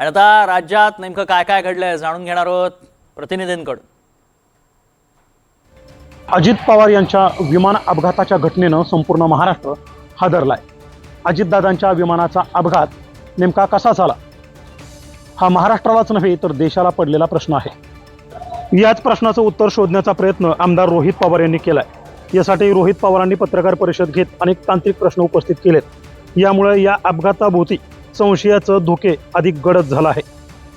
आणि आता राज्यात नेमकं काय काय घडलंय जाणून घेणार आहोत प्रतिनिधींकडून. अजित पवार यांच्या विमान अपघाताच्या घटनेनं संपूर्ण महाराष्ट्र हादरलाय. अजितदादांच्या विमानाचा अपघात नेमका कसा झाला? हा महाराष्ट्रालाच नव्हे तर देशाला पडलेला प्रश्न आहे. याच प्रश्नाचं उत्तर शोधण्याचा प्रयत्न आमदार रोहित पवार यांनी केलाय. यासाठी रोहित पवारांनी पत्रकार परिषद घेत अनेक तांत्रिक प्रश्न उपस्थित केलेत. यामुळे या अपघाताभोवती संशयाचं धोके अधिक गडद झाला आहे.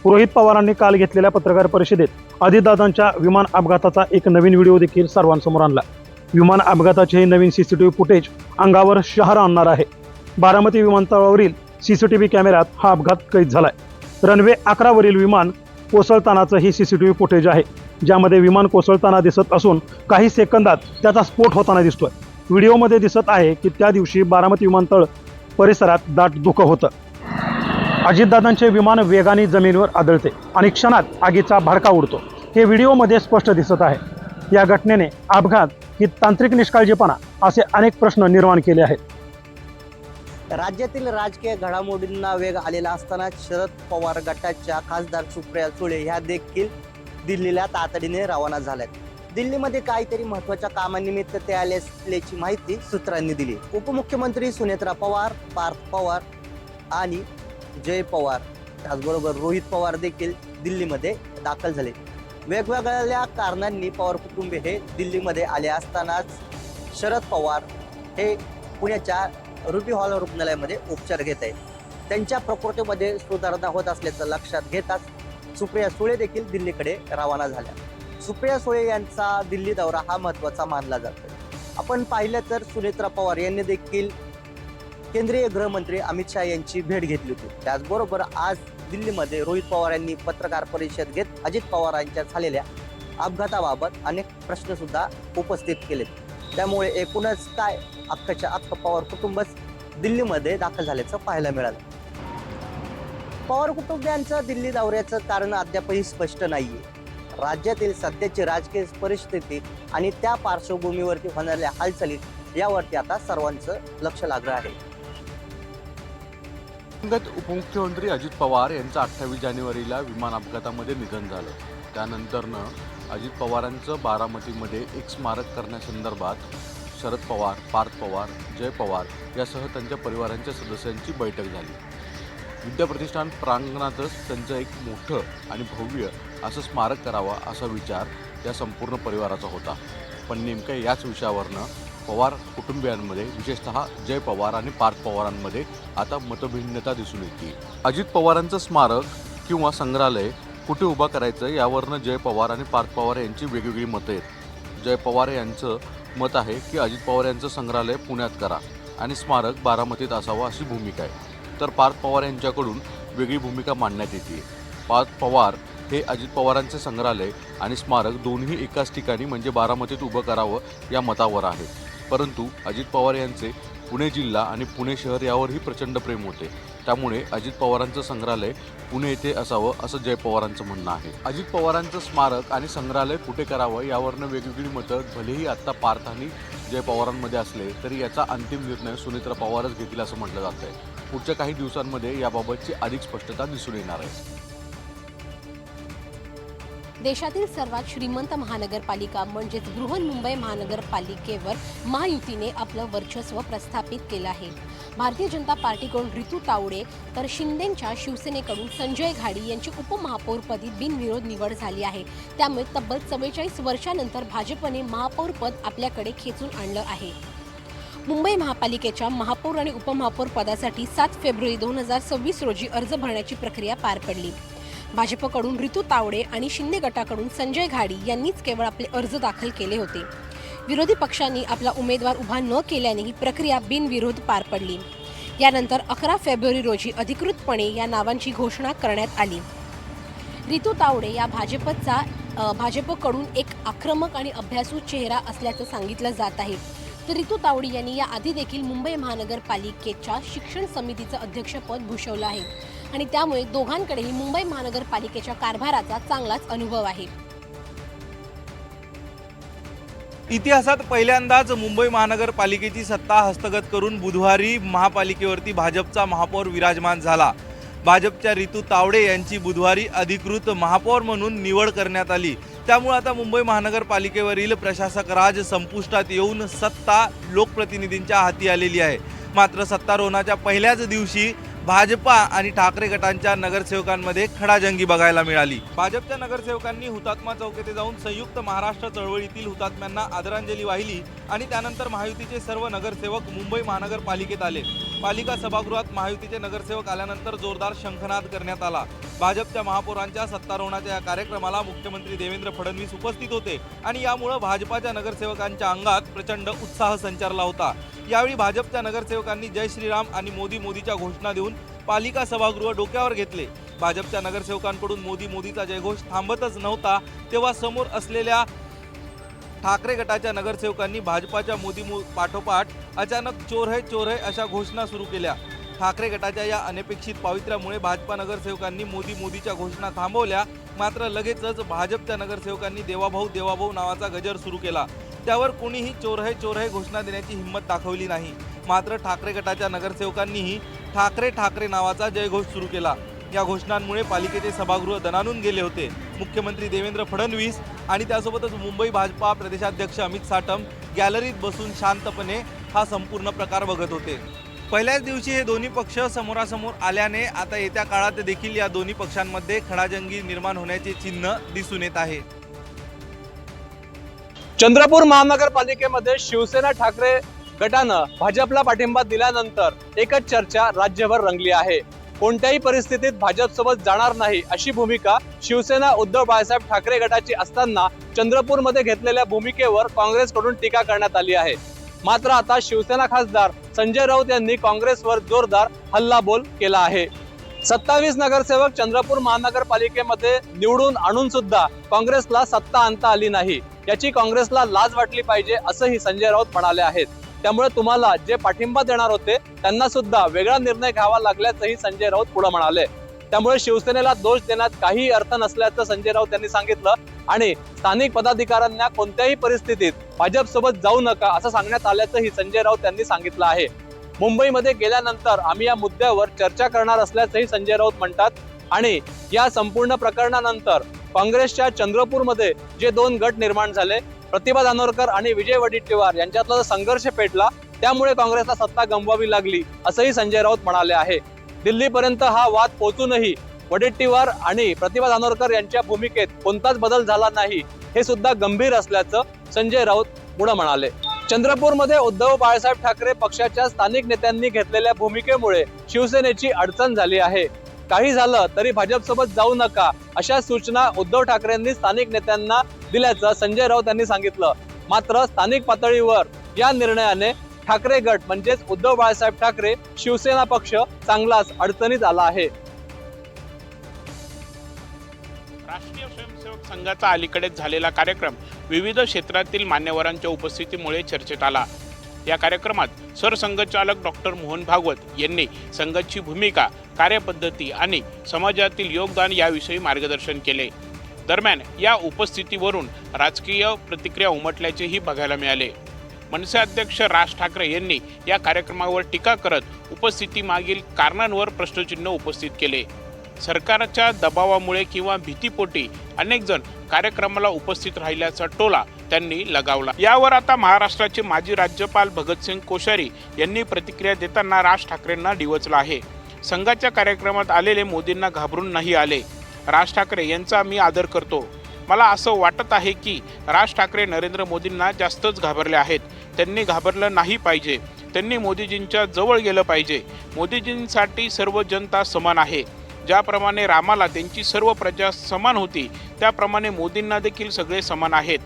रोहित पवारांनी काल घेतलेल्या पत्रकार परिषदेत अजितदादांच्या विमान अपघाताचा एक नवीन व्हिडिओ देखील सर्वांसमोर आणला. विमान अपघाताचे हे नवीन सीसीटीव्ही फुटेज अंगावर शहर आणणार आहे. बारामती विमानतळावरील सीसीटीव्ही कॅमेऱ्यात हा अपघात कैद झालाय. रनवे अकरावरील विमान कोसळतानाचं हे सीसीटीव्ही फुटेज आहे. ज्यामध्ये विमान कोसळताना दिसत असून काही सेकंदात त्याचा स्फोट होताना दिसतोय. व्हिडिओमध्ये दिसत आहे की त्या दिवशी बारामती विमानतळ परिसरात दाट धुकं होतं. अजितदादांचे विमान वेगाने जमिनीवर आदळते आणि क्षणात आगीचा भडका उडतो. हे व्हिडिओमध्ये स्पष्ट दिसत आहे. या घटनेने अपघात ही तांत्रिक निष्काळजीपणा असे अनेक प्रश्न निर्माण केले आहेत. राज्यातील राजकीय घडामोडींना वेग आलेला असताना शरद पवार गटाच्या खासदार सुप्रिया सुळे ह्या देखील दिल्लीला तातडीने रवाना झाल्यात. दिल्लीमध्ये काहीतरी महत्त्वाच्या कामानिमित्त ते आले असल्याची माहिती सूत्रांनी दिली. उपमुख्यमंत्री सुनेत्रा पवार पार्थ पवार आणि जय पवार त्याचबरोबर रोहित पवार देखील दिल्लीमध्ये दाखल झाले. वेगवेगळ्या कारणांनी पवार कुटुंबे हे दिल्लीमध्ये आले असतानाच शरद पवार हे पुण्याच्या रुबी हॉल रुग्णालयामध्ये उपचार घेत आहेत. त्यांच्या प्रकृतीमध्ये सुधारणा होत असल्याचं लक्षात घेताच सुप्रिया सुळे देखील दिल्लीकडे रवाना झाल्या. सुप्रिया सुळे यांचा दिल्ली दौरा हा महत्त्वाचा मानला जातो. आपण पाहिलं तर सुनेत्रा पवार यांनी देखील केंद्रीय गृहमंत्री अमित शहा यांची भेट घेतली होती. त्याचबरोबर आज दिल्लीमध्ये रोहित पवार यांनी पत्रकार परिषद घेत अजित पवारांच्या झालेल्या अपघाताबाबत अनेक प्रश्न सुद्धा उपस्थित केलेत. त्यामुळे एकूणच काय अख्खच्या अख्खं पवार कुटुंबच दिल्लीमध्ये दाखल झाल्याचं पाहायला मिळालं. पवार कुटुंबियांचं दिल्ली दौऱ्याचं कारण अद्यापही स्पष्ट नाहीये. राज्यातील सध्याची राजकीय परिस्थिती आणि त्या पार्श्वभूमीवरती होणाऱ्या हालचाली यावरती आता सर्वांचं लक्ष लागलं आहे. दिवंगत उपमुख्यमंत्री अजित पवार यांचं अठ्ठावीस जानेवारीला विमान अपघातामध्ये निधन झालं. त्यानंतरनं अजित पवारांचं बारामतीमध्ये एक स्मारक करण्यासंदर्भात शरद पवार पार्थ पवार जय पवार यासह त्यांच्या परिवारांच्या सदस्यांची बैठक झाली. विद्याप्रतिष्ठान प्रांगणातच त्यांचं एक मोठं आणि भव्य असं स्मारक करावं असा विचार या संपूर्ण परिवाराचा होता. पण नेमक्या याच विषयावरनं पवार कुटुंबियांमध्ये विशेषतः जय पवार आणि पार्थ पवारांमध्ये आता मतभिन्नता दिसून येते. अजित पवारांचं स्मारक किंवा संग्रहालय कुठे उभा करायचं यावरनं जय पवार आणि पार्थ पवार यांची वेगवेगळी मतं आहेत. जय पवार यांचं मत आहे की अजित पवार यांचं संग्रहालय पुण्यात करा आणि स्मारक बारामतीत असावं अशी भूमिका आहे. तर पार्थ पवार यांच्याकडून वेगळी भूमिका मांडण्यात येते. पार्थ पवार हे अजित पवारांचे संग्रहालय आणि स्मारक दोन्ही एकाच ठिकाणी म्हणजे बारामतीत उभं करावं या मतावर आहे परंतु अजित पवार यांचे पुणे जिल्हा आणि पुणे शहर यावरही प्रचंड प्रेम होते. त्यामुळे अजित पवारांचं संग्रहालय पुणे येथे असावं असं जय पवारांचं म्हणणं आहे. अजित पवारांचं स्मारक आणि संग्रहालय कुठे करावं यावरनं वेगवेगळी मतं भलेही आत्ता पारथानी जय पवारांमध्ये असले तरी याचा अंतिम निर्णय सुनेत्रा पवारच घेतील असं म्हटलं जात आहे पुढच्या काही दिवसांमध्ये याबाबतची अधिक स्पष्टता दिसून येणार आहे. देशातील सर्वात श्रीमंत महानगरपालिका म्हणजेच बृहन्मुंबई महानगरपालिकेवर महायुतीने आपलं वर्चस्व प्रस्थापित केलं आहे. भारतीय जनता पार्टीकडून रितू तावडे तर शिंदेंच्या शिवसेनेकडून संजय घाडी यांची उपमहापौरपदी बिनविरोध निवड झाली आहे. त्यामुळे तब्बल चव्वेचाळीस वर्षानंतर भाजपने महापौरपद आपल्याकडे खेचून आणलं आहे. मुंबई महापालिकेच्या महापौर आणि उपमहापौर पदासाठी सात फेब्रुवारी दोन हजार सव्वीस रोजी अर्ज भरण्याची प्रक्रिया पार पडली. भाजपकडून ऋतू तावडे आणि शिंदे गटाकडून संजय घाडी यांनीच केवळ आपले अर्ज दाखल केले होते. विरोधी पक्षांनी आपला उमेदवार उभा न केल्याने ही प्रक्रिया बिनविरोध पार पडली. यानंतर अकरा फेब्रुवारी रोजी अधिकृतपणे या नावांची घोषणा करण्यात आली. रितू तावडे या भाजपचा भाजपकडून एक आक्रमक आणि अभ्यासू चेहरा असल्याचं सांगितलं जात आहे. तर रितू तावडे यांनी या आधी देखील मुंबई महानगरपालिकेच्या शिक्षण समितीचं अध्यक्षपद भूषवलं आहे. आणि त्यामुळे दोघांकडेही मुंबई महानगरपालिकेच्या कारभाराचा चांगलाच अनुभव आहे. इतिहासात पहिल्यांदाच मुंबई महानगरपालिकेची सत्ता हस्तगत करून बुधवारी महापालिकेवरती भाजपचा महापौर विराजमान झाला. भाजपच्या रितू तावडे यांची बुधवारी अधिकृत महापौर म्हणून निवड करण्यात आली. त्यामुळे आता मुंबई महानगरपालिकेवरील प्रशासक राज संपुष्टात येऊन सत्ता लोकप्रतिनिधींच्या हाती आलेली आहे. मात्र सत्तारोहणाच्या पहिल्याच दिवशी भाजपा आणि ठाकरे गटांच्या नगरसेवकांमध्ये खडाजंगी बघायला मिळाली. भाजपच्या नगरसेवकांनी हुतात्मा चौक येथे जाऊन संयुक्त महाराष्ट्र चळवळीतील हुतात्म्यांना आदरांजली वाहिली आणि त्यानंतर महायुतीचे सर्व नगरसेवक मुंबई महानगरपालिकेत आले. पालिका सभागृहात महायुतीचे नगरसेवक आल्यानंतर जोरदार शंखनाद करण्यात आला. भाजपच्या महापौरांच्या सत्तारोहणाच्या या कार्यक्रमाला मुख्यमंत्री देवेंद्र फडणवीस उपस्थित होते आणि यामुळं भाजपाच्या नगरसेवकांच्या अंगात प्रचंड उत्साह संचारला होता. यावेळी भाजपच्या नगरसेवकांनी जय श्रीराम आणि मोदी मोदीच्या घोषणा देऊन पालिका सभागृह डोक्यावर घेतले. भाजपच्या नगरसेवकांकडून मोदी मोदीचा जयघोष थांबतच नव्हता तेव्हा समोर असलेल्या ठाकरे गटाच्या नगरसेवकांनी भाजपाच्या मोदी पाठोपाठ अचानक चोर है चोर है अशा घोषणा सुरू केल्या. ठाकरे गटाच्या या अनपेक्षित पावित्र्यामुळे भाजपा नगरसेवकांनी मोदी मोदीच्या घोषणा थांबवल्या. मात्र लगेचच भाजपच्या नगरसेवकांनी देवाभाऊ देवाभाऊ नावाचा गजर सुरू केला. त्यावर कोणीही चोर है चोर है घोषणा देण्याची हिंमत दाखवली नाही. मात्र ठाकरे गटाच्या नगरसेवकांनीही ठाकरे ठाकरे नावाचा जयघोष सुरू केला. या घोषणांमुळे पालिकेचे सभागृह दणानून गेले होते. मुख्यमंत्री देवेंद्र फडणवीस आणि त्यासोबतच मुंबई भाजपा प्रदेशाध्यक्ष अमित साटम गॅलरीत बसून शांतपणे हा संपूर्ण प्रकार बघत होते. पहिल्याच दिवशी हे दोन्ही पक्ष समोरासमोर आल्याने आता येत्या काळात देखील या दोन्ही पक्षांमध्ये खडाजंगी निर्माण होण्याचे चिन्ह दिसून येत आहे. चंद्रपूर महानगरपालिकेमध्ये शिवसेना ठाकरे गटानं भाजपला पाठिंबा दिल्यानंतर एकच चर्चा राज्यभर रंगली आहे. कोणत्याही परिस्थितीत भाजपसोबत जाणार नाही अशी भूमिका शिवसेना उद्धव बाळासाहेब ठाकरे गटाची असताना चंद्रपूरमध्ये घेतलेल्या भूमिकेवर काँग्रेसकडून टीका करण्यात आली आहे. मात्र आता शिवसेना खासदार संजय राऊत यांनी काँग्रेसवर जोरदार हल्लाबोल केला आहे. सत्तावीस नगरसेवक चंद्रपूर महानगरपालिकेमध्ये निवडून आणून सुद्धा काँग्रेसला सत्ता आणता आली नाही. याची काँग्रेसला लाज वाटली पाहिजे असंही संजय राऊत म्हणाले आहेत. त्यामुळे तुम्हाला जे पाठिंबा देणार होते त्यांना सुद्धा वेगळा निर्णय घ्यावा लागल्याचंही संजय राऊत पुढे म्हणाले. त्यामुळे शिवसेनेला दोष देण्यात काही अर्थ नसल्याचं संजय राऊत यांनी सांगितलं आणि स्थानिक पदाधिकाऱ्यांना कोणत्याही परिस्थितीत भाजप सोबत जाऊ नका असं सांगण्यात आल्याचंही संजय राऊत यांनी सांगितलं आहे. मुंबईमध्ये गेल्यानंतर आम्ही या मुद्द्यावर चर्चा करणार असल्याचंही संजय राऊत म्हणतात. आणि या संपूर्ण प्रकरणानंतर काँग्रेसच्या चंद्रपूरमध्ये जे दोन गट निर्माण झाले प्रतिभा धानोरकर आणि विजय वडेट्टीवार यांच्यातला जो संघर्ष पेटला त्यामुळे काँग्रेसला सत्ता गमवावी लागली असंही संजय राऊत म्हणाले आहे. दिल्लीपर्यंत हा वाद पोचूनही वडेट्टीवार आणि प्रतिभा धानोरकर यांच्या भूमिकेत कोणताच बदल झाला नाही हे सुद्धा गंभीर असल्याचं संजय राऊत पुढे म्हणाले. चंद्रपूरमध्ये उद्धव बाळासाहेब ठाकरे पक्षाच्या स्थानिक नेत्यांनी घेतलेल्या भूमिकेमुळे शिवसेनेची अडचण झाली आहे. काही झालं तरी भाजपसोबत जाऊ नका अशा सूचना उद्धव ठाकरेंनी स्थानिक नेत्यांना दिल्याचं संजय राऊत यांनी सांगितलं. मात्र स्थानिक पातळीवर या निर्णयाने ठाकरे गट म्हणजेच उद्धव बाळासाहेब ठाकरे शिवसेना पक्ष चांगलाच अडचणीत आला आहे. राष्ट्रीय स्वयंसेवक संघाचा अलीकडेच झालेला कार्यक्रम विविध क्षेत्रातील मान्यवरांच्या उपस्थितीमुळे चर्चेत आला. या कार्यक्रमात सरसंघचालक डॉक्टर मोहन भागवत यांनी संघाची भूमिका कार्यपद्धती आणि समाजातील योगदान याविषयी मार्गदर्शन केले. दरम्यान या उपस्थितीवरून राजकीय प्रतिक्रिया उमटल्याचेही बघायला मिळाले. मनसे अध्यक्ष राज ठाकरे यांनी या कार्यक्रमावर टीका करत उपस्थितीमागील कारणांवर प्रश्नचिन्ह उपस्थित केले. सरकारच्या दबावामुळे किंवा भीतीपोटी अनेक जण कार्यक्रमाला उपस्थित राहिल्याचा टोला त्यांनी लगावला. यावर आता महाराष्ट्राचे माजी राज्यपाल भगतसिंग कोश्यारी यांनी प्रतिक्रिया देताना राज ठाकरेंना डिवचला आहे. संघाच्या कार्यक्रमात आलेले मोदींना घाबरून नाही आले. राज ठाकरे यांचा मी आदर करतो. मला असं वाटत आहे की राज ठाकरे नरेंद्र मोदींना जास्तच घाबरले आहेत. त्यांनी घाबरलं नाही पाहिजे. त्यांनी मोदीजींच्या जवळ गेलं पाहिजे. मोदीजींसाठी सर्व जनता समान आहे. ज्याप्रमाणे रामाला त्यांची सर्व प्रजा समान होती त्याप्रमाणे मोदींना देखील सगळे समान आहेत.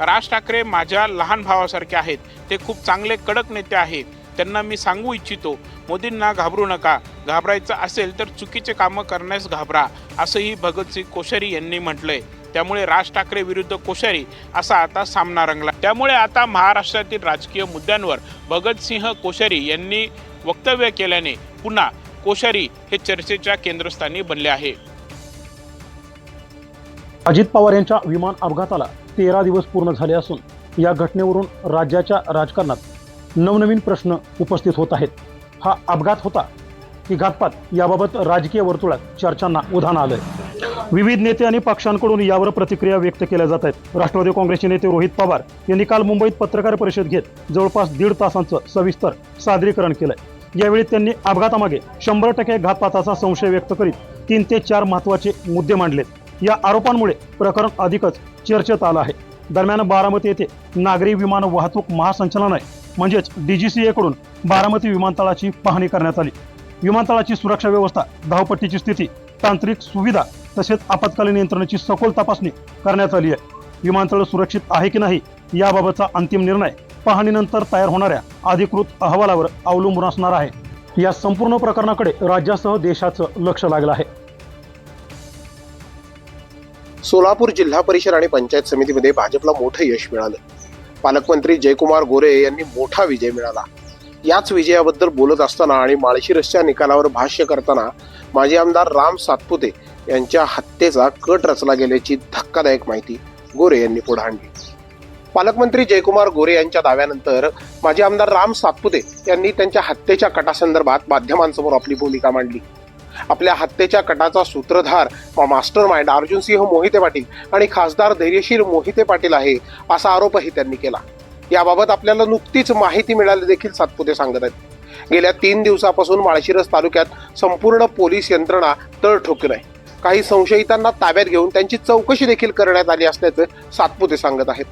राज ठाकरे माझ्या लहान भावासारखे आहेत. ते खूप चांगले कडक नेते आहेत. त्यांना मी सांगू इच्छितो मोदींना घाबरू नका. घाबरायचं असेल तर चुकीचे कामं करण्यास घाबरा असंही भगतसिंग कोश्यारी यांनी म्हटलंय. त्यामुळे राज ठाकरे विरुद्ध कोश्यारी असा आता सामना रंगला. त्यामुळे आता महाराष्ट्रातील राजकीय मुद्द्यांवर भगतसिंह कोश्यारी यांनी वक्तव्य केल्याने पुन्हा कोश्यारी हे चर्चेच्या केंद्रस्थानी बनले आहे. अजित पवार यांच्या विमान अपघाताला तेरा दिवस पूर्ण झाले असून या घटनेवरून राज्याच्या राजकारणात नवनवीन प्रश्न उपस्थित होत आहेत. हा अपघात होता की घातपात याबाबत राजकीय वर्तुळात चर्चांना उधाण आलंय. विविध नेते आणि पक्षांकडून यावर प्रतिक्रिया व्यक्त केल्या जात आहेत. राष्ट्रवादी काँग्रेसचे नेते रोहित पवार यांनी काल मुंबईत पत्रकार परिषद घेत जवळपास दीड तासांचं सविस्तर सादरीकरण केलंय. यावेळी त्यांनी अपघातामागे शंभर टक्के घातपाताचा संशय व्यक्त करीत तीन ते चार महत्त्वाचे मुद्दे मांडलेत. या आरोपांमुळे प्रकरण अधिकच चर्चेत आलं आहे. दरम्यान बारामती येथे नागरी विमान वाहतूक महासंचालनालय म्हणजेच डीजीसीए कडून बारामती विमानतळाची पाहणी करण्यात आली. विमानतळाची सुरक्षा व्यवस्था धावपट्टीची स्थिती तांत्रिक सुविधा तसेच आपत्कालीन यंत्रणेची सखोल तपासणी करण्यात आली आहे. विमानतळ सुरक्षित आहे की नाही याबाबतचा अंतिम निर्णय पाहणीनंतर तयार होणाऱ्या अधिकृत अहवालावर अवलंबून असणार आहे. या संपूर्ण प्रकरणाकडे राज्यासह देशाचं लक्ष लागलं आहे. सोलापूर जिल्हा परिषद आणि पंचायत समितीमध्ये भाजपला मोठं यश मिळालं. पालकमंत्री जयकुमार गोरे यांनी मोठा विजय मिळाला. याच विजयाबद्दल बोलत असताना आणि माळशिरसच्या निकालावर भाष्य करताना माजी आमदार राम सातपुते यांच्या हत्येचा कट रचला गेल्याची धक्कादायक माहिती गोरे यांनी पुढे आणली. पालकमंत्री जयकुमार गोरे यांच्या दाव्यानंतर माजी आमदार राम सातपुते यांनी त्यांच्या हत्येच्या कटासंदर्भात माध्यमांसमोर आपली भूमिका मांडली. आपल्या हत्येच्या कटाचा सूत्रधार मास्टर माइंड अर्जुनसिंह मोहिते पाटील आणि खासदार धैर्यशील मोहिते पाटील आहे असा आरोपही त्यांनी केला. याबाबत आपल्याला नुकतीच माहिती मिळाली देखील सातपुते सांगत आहेत. गेल्या तीन दिवसापासून माळशिरस तालुक्यात संपूर्ण पोलीस यंत्रणा तळ ठोकून आहे. काही संशयितांना ताब्यात घेऊन त्यांची चौकशी देखील करण्यात आली असल्याचं सातपुते सांगत आहेत.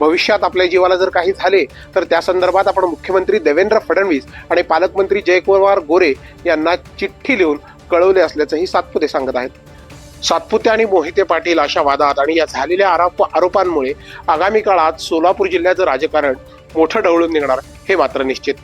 भविष्यात आपल्या जीवाला जर काही झाले तर त्या संदर्भात आपण मुख्यमंत्री देवेंद्र फडणवीस आणि पालकमंत्री जयकुमार गोरे यांना चिठ्ठी लिहून कळवले असल्याचंही सातपुते सांगत आहेत. सातपुते आणि मोहिते पाटील अशा वादात आणि या झालेल्या आरोप आरोपांमुळे आगामी काळात सोलापूर जिल्ह्याचं राजकारण मोठं ढवळून निघणार हे मात्र निश्चित.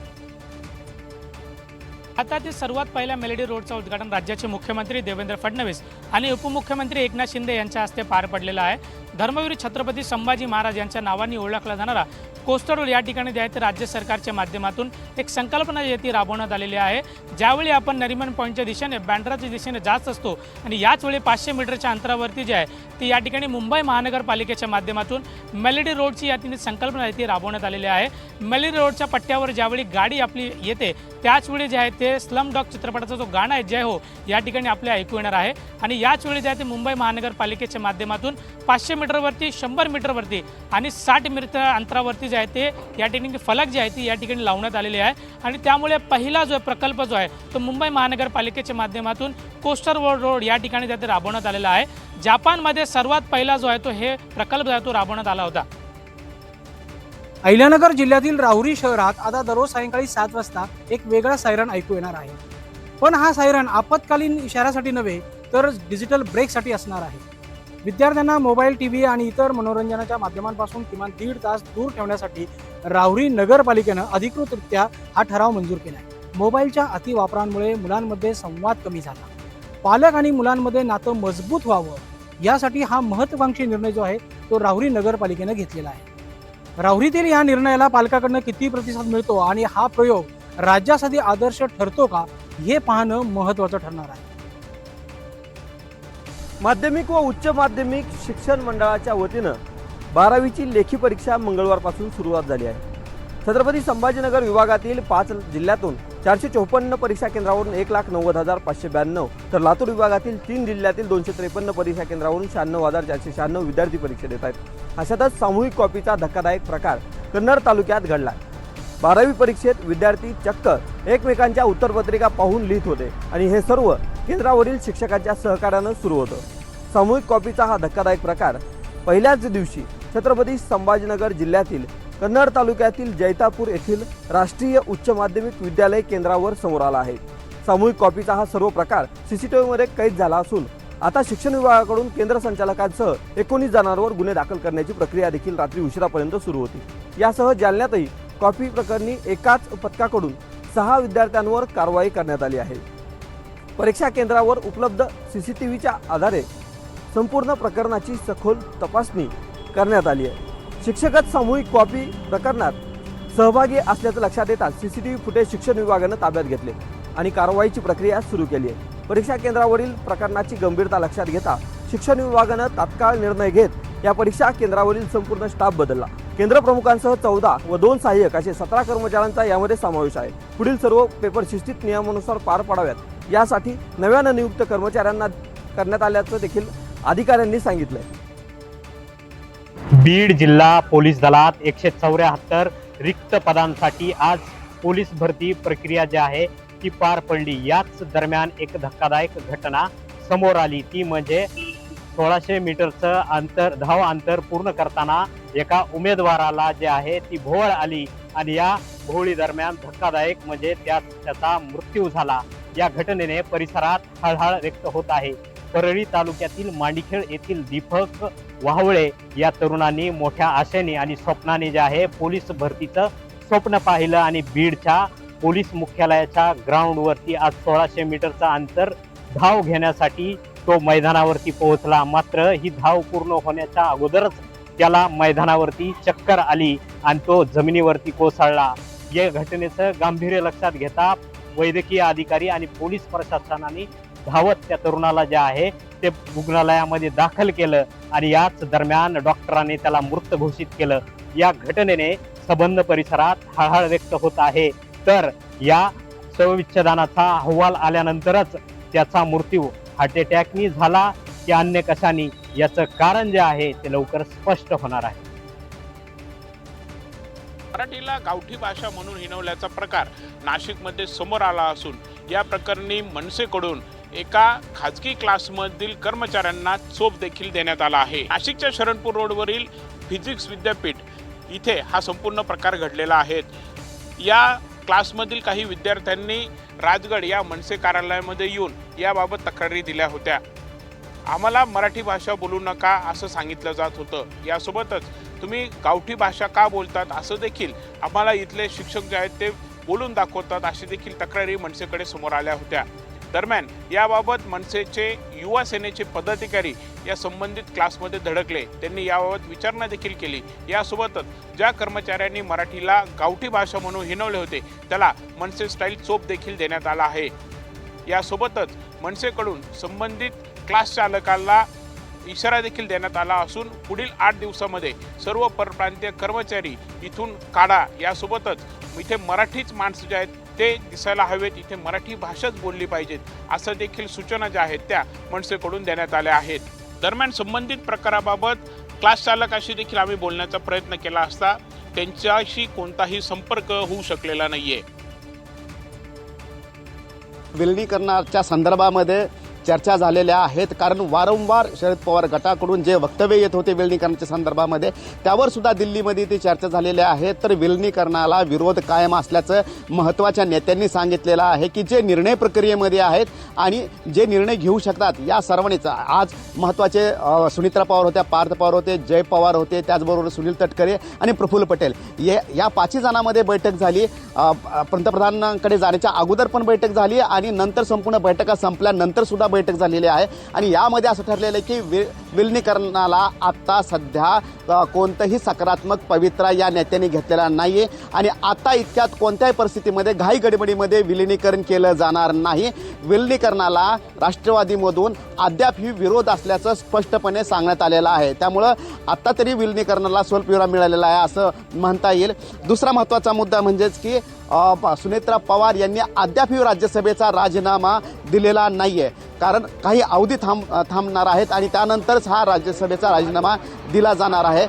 आता ते सर्वात पहिल्या मेलेडी रोडचं उद्घाटन राज्याचे मुख्यमंत्री देवेंद्र फडणवीस आणि उपमुख्यमंत्री एकनाथ शिंदे यांच्या हस्ते पार पडलेला आहे. धर्मवीर छत्रपती संभाजी महाराज यांच्या नावाने ओळखला जाणारा कोस्टर या ठिकाणी जे आहे ते राज्य सरकारच्या माध्यमातून. एक संकल्पना जी आहे ती राबवण्यात आलेली आहे. ज्यावेळी आपण नरिमन पॉईंटच्या दिशेने बँड्राच्या दिशेने जात असतो आणि याच वेळी पाचशे मीटरच्या अंतरावरती जे आहे ती या ठिकाणी मुंबई महानगरपालिकेच्या माध्यमातून मेलडी रोडची या तिने संकल्पना आहे ती राबवण्यात आलेली आहे. मलिन रोडच्या पट्ट्यावर ज्यावेळी गाडी आपली येते त्याचवेळी जे आहे ते स्लम डॉग चित्रपटाचा जो गाणं आहे जय हो या ठिकाणी आपल्या ऐकू येणार आहे. आणि याच वेळी जे आहे ते मुंबई महानगरपालिकेच्या माध्यमातून पाचशे मीटरवरती शंभर मीटरवरती आणि साठ मीटर अंतरावरती जे आहे ते या ठिकाणी फलक जे आहे ते या ठिकाणी लावण्यात आलेले आहे. आणि त्यामुळे पहिला जो आहे प्रकल्प जो आहे तो मुंबई महानगरपालिकेच्या माध्यमातून कोस्टर वर्ल्ड रोड या ठिकाणी जे राबवण्यात आलेला आहे. जपानमध्ये सर्वात पहिला जो आहे तो हे प्रकल्प जो आहे तो राबवण्यात आला होता. अहिल्यानगर जिल्ह्यातील राहुरी शहरात आता दररोज सायंकाळी सात वाजता एक वेगळा सायरन ऐकू येणार आहे. पण हा सायरन आपत्कालीन इशाऱ्यासाठी नव्हे तर डिजिटल ब्रेकसाठी असणार आहे. विद्यार्थ्यांना मोबाईल टी व्ही आणि इतर मनोरंजनाच्या माध्यमांपासून किमान दीड तास दूर ठेवण्यासाठी राहुरी नगरपालिकेनं अधिकृतरित्या हा ठराव मंजूर केला आहे मोबाईलच्या अतिवापरांमुळे मुलांमध्ये संवाद कमी झाला. पालक आणि मुलांमध्ये नातं मजबूत व्हावं यासाठी हा महत्वाकांक्षी निर्णय जो आहे तो राहुरी नगरपालिकेनं घेतलेला आहे. राहुरीतील या निर्णयाला पालकाकडनं किती प्रतिसाद मिळतो आणि हा प्रयोग राज्यासाठी आदर्श ठरतो का हे पाहणं महत्वाचं ठरणार आहे. माध्यमिक व उच्च माध्यमिक शिक्षण मंडळाच्या वतीनं बारावीची लेखी परीक्षा मंगळवारपासून सुरुवात झाली आहे. छत्रपती संभाजीनगर विभागातील पाच जिल्ह्यातून चारशे चौपन्न परीक्षा केंद्रावरून एक लाख नव्वद हजार पाचशे ब्याण्णव तर लातूर विभागातील तीन जिल्ह्यातील दोनशे त्रेपन्न परीक्षा केंद्रावरून शहाण्णव हजार चारशे शहाण्णव विद्यार्थी परीक्षा देत आहेत. अशातच सामूहिक कॉपीचा धक्कादायक प्रकार कन्नड तालुक्यात घडला. बारावी परीक्षेत विद्यार्थी चक्क एकमेकांच्या उत्तरपत्रिका पाहून लिहित होते आणि हे सर्व केंद्रावरील शिक्षकांच्या सहकार्यानं सुरू होतं. सामूहिक कॉपीचा हा धक्कादायक प्रकार पहिल्याच दिवशी छत्रपती संभाजीनगर जिल्ह्यातील कन्नड तालुक्यातील जैतापूर येथील राष्ट्रीय उच्च माध्यमिक विद्यालय केंद्रावर समोर आला आहे. सामूहिक कॉपीचा हा सर्व प्रकार सीसीटीव्हीमध्ये कैद झाला असून आता शिक्षण विभागाकडून केंद्र संचालकांसह एकोणीस जणांवर गुन्हे दाखल करण्याची प्रक्रिया देखील रात्री उशिरापर्यंत सुरू होती. यासह जालन्यातही कॉपी प्रकरणी एकाच पथकाकडून सहा विद्यार्थ्यांवर कारवाई करण्यात आली आहे. परीक्षा केंद्रावर उपलब्ध सी सी टी व्हीच्या आधारे संपूर्ण प्रकरणाची सखोल तपासणी करण्यात आली आहे. शिक्षकच सामूहिक कॉपी प्रकरणात सहभागी असल्याचं लक्षात येताच C C T V footage शिक्षण विभागानं ताब्यात घेतले आणि कारवाईची प्रक्रिया सुरू केली आहे. परीक्षा केंद्रावरील प्रकरणाची गंभीरता लक्षात घेता शिक्षण विभागानं तात्काळ निर्णय घेत या परीक्षा केंद्रावरील संपूर्ण स्टाफ बदलला. केंद्र प्रमुखांसह चौदा व दोन सहाय्यक असे सतरा कर्मचाऱ्यांचा यामध्ये समावेश आहे. पुढील सर्व पेपर शिस्तीत नियमानुसार पार पाडाव्यात. यासाठी नव्यानं नियुक्त कर्मचाऱ्यांना करण्यात आल्याचं देखील अधिकाऱ्यांनी सांगितलंय. बीड जिल्हा पोलीस दलात एकशे चौऱ्याहत्तर रिक्त पदांसाठी आज पोलीस भरती प्रक्रिया जी आहे ती पार पडली. याच दरम्यान एक धक्कादायक घटना समोर आली. ती म्हणजे सोळाशे मीटरचं अंतर धाव अंतर पूर्ण करताना एका उमेदवाराला जे आहे ती भोवळ आली आणि या भोवळी दरम्यान धक्कादायक म्हणजे त्यात त्याचा मृत्यू झाला. या घटनेने परिसरात हळहळ व्यक्त होत आहे. परळी तालुक्यातील मांडीखेळ येथील दीपक वाहवळे या तरुणांनी मोठ्या आशेने आणि स्वप्नाने जे आहे पोलीस भरतीचं स्वप्न पाहिलं आणि बीडच्या पोलीस मुख्यालयाच्या ग्राउंडवरती आज सोळाशे मीटरचा अंतर धाव घेण्यासाठी तो मैदानावरती पोहोचला. मात्र ही धाव पूर्ण होण्याच्या अगोदरच त्याला मैदानावरती चक्कर आली आणि तो जमिनीवरती कोसळला. या घटनेचं गांभीर्य लक्षात घेता वैद्यकीय अधिकारी आणि पोलीस प्रशासनाने धावत त्या तरुणाला जे आहे ते रुग्णालयामध्ये दाखल केलं आणि याच दरम्यान डॉक्टरांनी त्याला मृत घोषित केलं. या घटनेने सबंध परिसरात हळहळ व्यक्त होत आहे. तर या शवविच्छेदनाचा अहवाल आल्यानंतरच त्याचा मृत्यू हार्ट अटॅकनी झाला की अन्य कशानी? याचं कारण जे आहे ते लवकर स्पष्ट होणार आहे. मराठीला गावठी भाषा म्हणून हिणवल्याचा प्रकार नाशिकमध्ये समोर आला असून या प्रकरणी मनसेकडून एका खाजगी क्लासमधील कर्मचाऱ्यांना चोप देखील देण्यात आला आहे. नाशिकच्या शरणपूर रोडवरील फिजिक्स विद्यापीठ इथे हा संपूर्ण प्रकार घडलेला आहे. या क्लासमधील काही विद्यार्थ्यांनी राजगड या मनसे कार्यालयामध्ये येऊन याबाबत तक्रारी दिल्या होत्या. आम्हाला मराठी भाषा बोलू नका असं सांगितलं जात होतं. यासोबतच तुम्ही गावठी भाषा का बोलतात? असं देखील आम्हाला इथले शिक्षक जे आहेत ते बोलून दाखवतात. अशी देखील तक्रारी मनसेकडे समोर आल्या होत्या. दरम्यान याबाबत मनसेचे युवा सेनेचे पदाधिकारी या संबंधित क्लासमध्ये धडकले. त्यांनी याबाबत विचारणा देखील केली. यासोबतच ज्या कर्मचाऱ्यांनी मराठीला गावठी भाषा म्हणून हिनवले होते त्याला मनसे स्टाईल चोप देखील देण्यात आला आहे. यासोबतच मनसेकडून संबंधित क्लास चालकाला इशारा देखील देण्यात आला असून पुढील आठ दिवसामध्ये सर्व परप्रांतीय कर्मचारी इथून काढा. यासोबतच इथे मराठीच माणसं जे आहेत ते दिसायला हवेत. इथे मराठी भाषाच बोलली पाहिजेत. असं देखील सूचना ज्या आहेत त्या मनसेकडून देण्यात आल्या आहेत. दरम्यान संबंधित प्रकाराबाबत क्लास चालकाशी देखील आम्ही बोलण्याचा प्रयत्न केला असता त्यांच्याशी कोणताही संपर्क होऊ शकलेला नाहीये. विलिनीकरणाच्या संदर्भामध्ये चर्चा झालेल्या आहेत. कारण वारंवार शरद पवार गटाकडून जे वक्तव्य येत होते विलनीकरणाच्या संदर्भामध्ये त्यावर सुद्धा दिल्लीमध्ये ती चर्चा झालेल्या आहेत तर विलनीकरणाला विरोध कायम असल्याचं महत्त्वाच्या नेत्यांनी सांगितलेलं आहे की जे निर्णय प्रक्रियेमध्ये आहेत आणि जे निर्णय घेऊ शकतात या सर्वांनीचा. आज महत्त्वाचे सुनित्रा पवार होत्या पार्थ पवार होते जय पवार होते त्याचबरोबर सुनील तटकरे आणि प्रफुल्ल पटेल. ये या पाचही जणांमध्ये बैठक झाली. पंतप्रधानांकडे जाण्याच्या अगोदर पण बैठक झाली आणि नंतर संपूर्ण बैठका संपल्यानंतर सुद्धा बैठक झालेली आहे. आणि यामध्ये असं ठरलेलं आहे की वि विलनीकरणाला आत्ता सध्या कोणतंही सकारात्मक पवित्रा या नेत्यांनी घेतलेला नाही आहे आणि आता इतक्यात कोणत्याही परिस्थितीमध्ये घाई गडबडीमध्ये विलिनीकरण केलं जाणार नाही. विलिनीकरणाला राष्ट्रवादीमधून अद्यापही विरोध असल्याचं स्पष्टपणे सांगण्यात आलेलं आहे. त्यामुळं आत्ता तरी विलिनीकरणाला स्वल्पविराम मिळालेला आहे असं म्हणता येईल. दुसरा महत्त्वाचा मुद्दा म्हणजेच की सुनेत्रा पवार यांनी अद्यापही राज्यसभेचा राजीनामा दिलेला नाही आहे कारण काही अवधी थांब थांबणार आहेत आणि त्यानंतरच हा राज्यसभेचा राजीनामा दिला जाणार आहे.